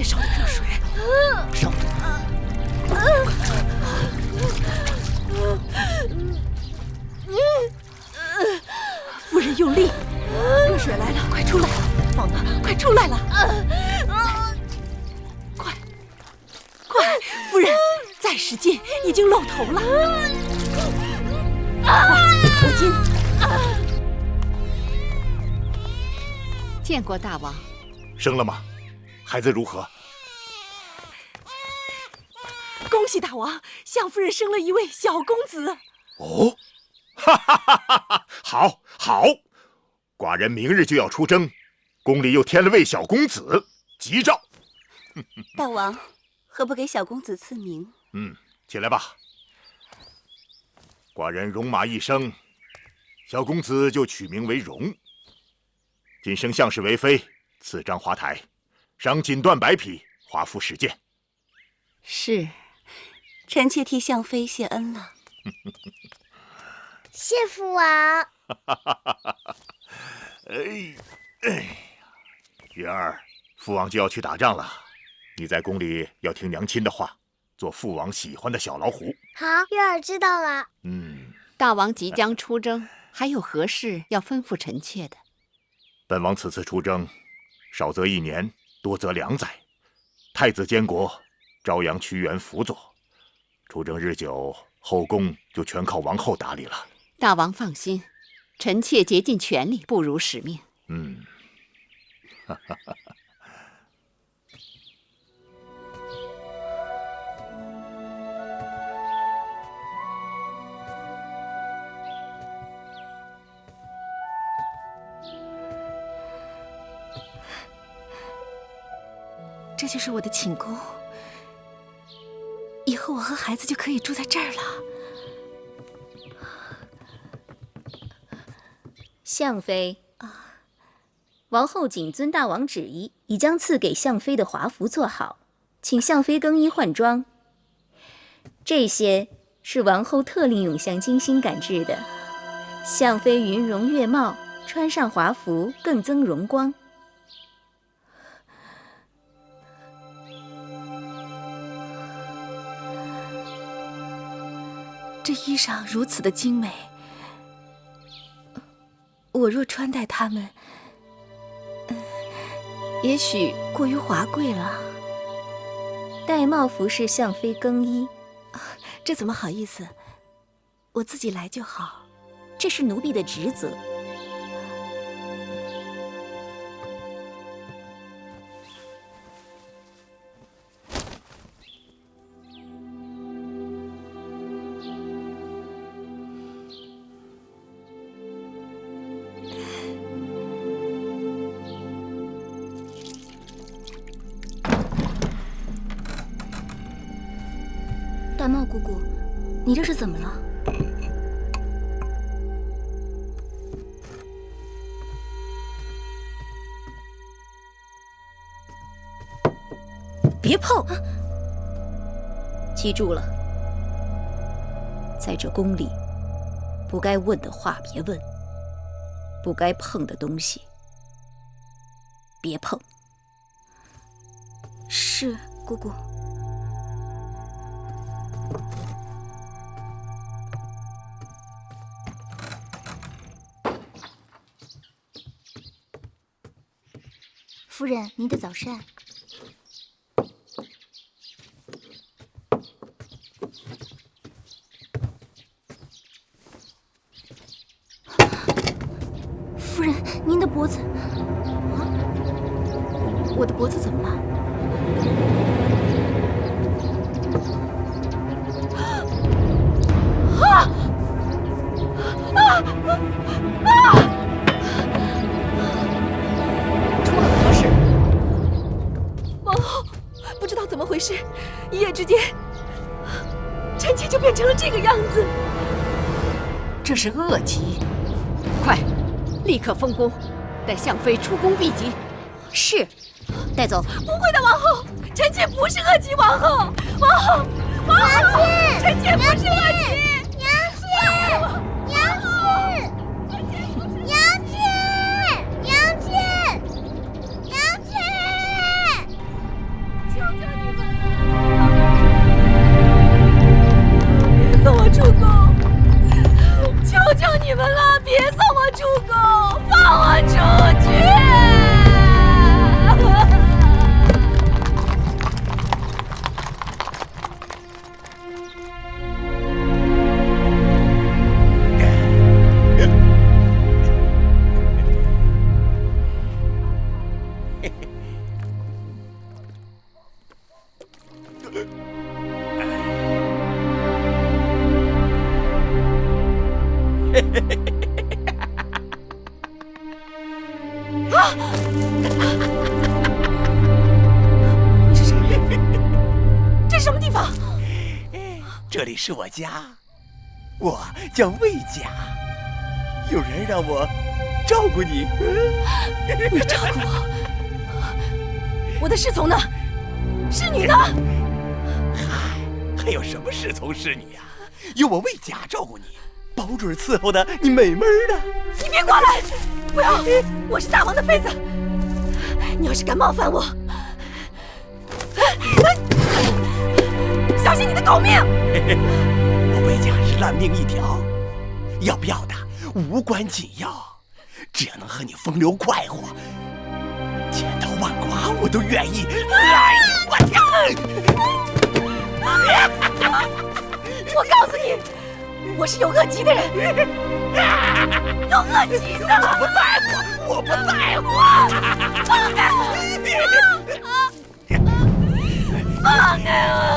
再烧点热水。烧。夫人用力，热水来了，快出来！宝子，快出来了！快，快，夫人，再使劲，已经露头了。快，脱巾。见过大王。生了吗？孩子如何？恭喜大王，相夫人生了一位小公子。哦，哈哈哈哈哈！好，好，寡人明日就要出征，宫里又添了位小公子，吉兆。大王，何不给小公子赐名？嗯，起来吧。寡人戎马一生，小公子就取名为戎。今生相氏为妃，赐章华台，赏锦缎百匹，华服十件。是。臣妾替相妃谢恩了，谢父王。哎哎呀，月儿，父王就要去打仗了，你在宫里要听娘亲的话，做父王喜欢的小老虎。好，月儿知道了。嗯，大王即将出征，还有何事要吩咐臣妾的？本王此次出征，少则一年，多则两载，太子监国，朝阳屈原辅佐。出征日久，后宫就全靠王后打理了。大王放心，臣妾竭尽全力，不辱使命。嗯。这就是我的寝宫。以后我和孩子就可以住在这儿了。相妃啊，王后谨遵大王旨意，已将赐给相妃的华服做好，请相妃更衣换装。这些是王后特令永相精心赶制的，相妃云容月貌，穿上华服更增荣光。这衣裳如此的精美，我若穿戴它们，也许过于华贵了。戴帽服饰相妃更衣，这怎么好意思？我自己来就好。这是奴婢的职责。大茂姑姑，你这是怎么了？别碰！记住了，在这宫里，不该问的话别问，不该碰的东西别碰。是，姑姑。夫人，您的早膳。夫人，您的脖子……我的脖子怎么了？啊啊出了何事王后不知道怎么回事，一夜之间，臣妾就变成了这个样子。这是恶疾，快，立刻封宫，待相妃出宫避疾。是，带走。不会的，王后，臣妾不是恶疾，王后，王后，王后，臣妾不是恶疾，啊！你是谁？这是什么地方？这里是我家，我叫魏甲。有人让我照顾你，你照顾我？我的侍从呢？侍女呢？还还有什么侍从侍女呀？有我魏甲照顾你，保准伺候的你美美的。你别过来！不要！我是大王的妃子，你要是敢冒犯我，小心你的狗命！我魏家是烂命一条，要不要的无关紧要，只要能和你风流快活，千刀万剐我都愿意。哎呦我天！我，是有恶疾的人，有恶疾的。我不在乎，我不在乎。放开我！放开我！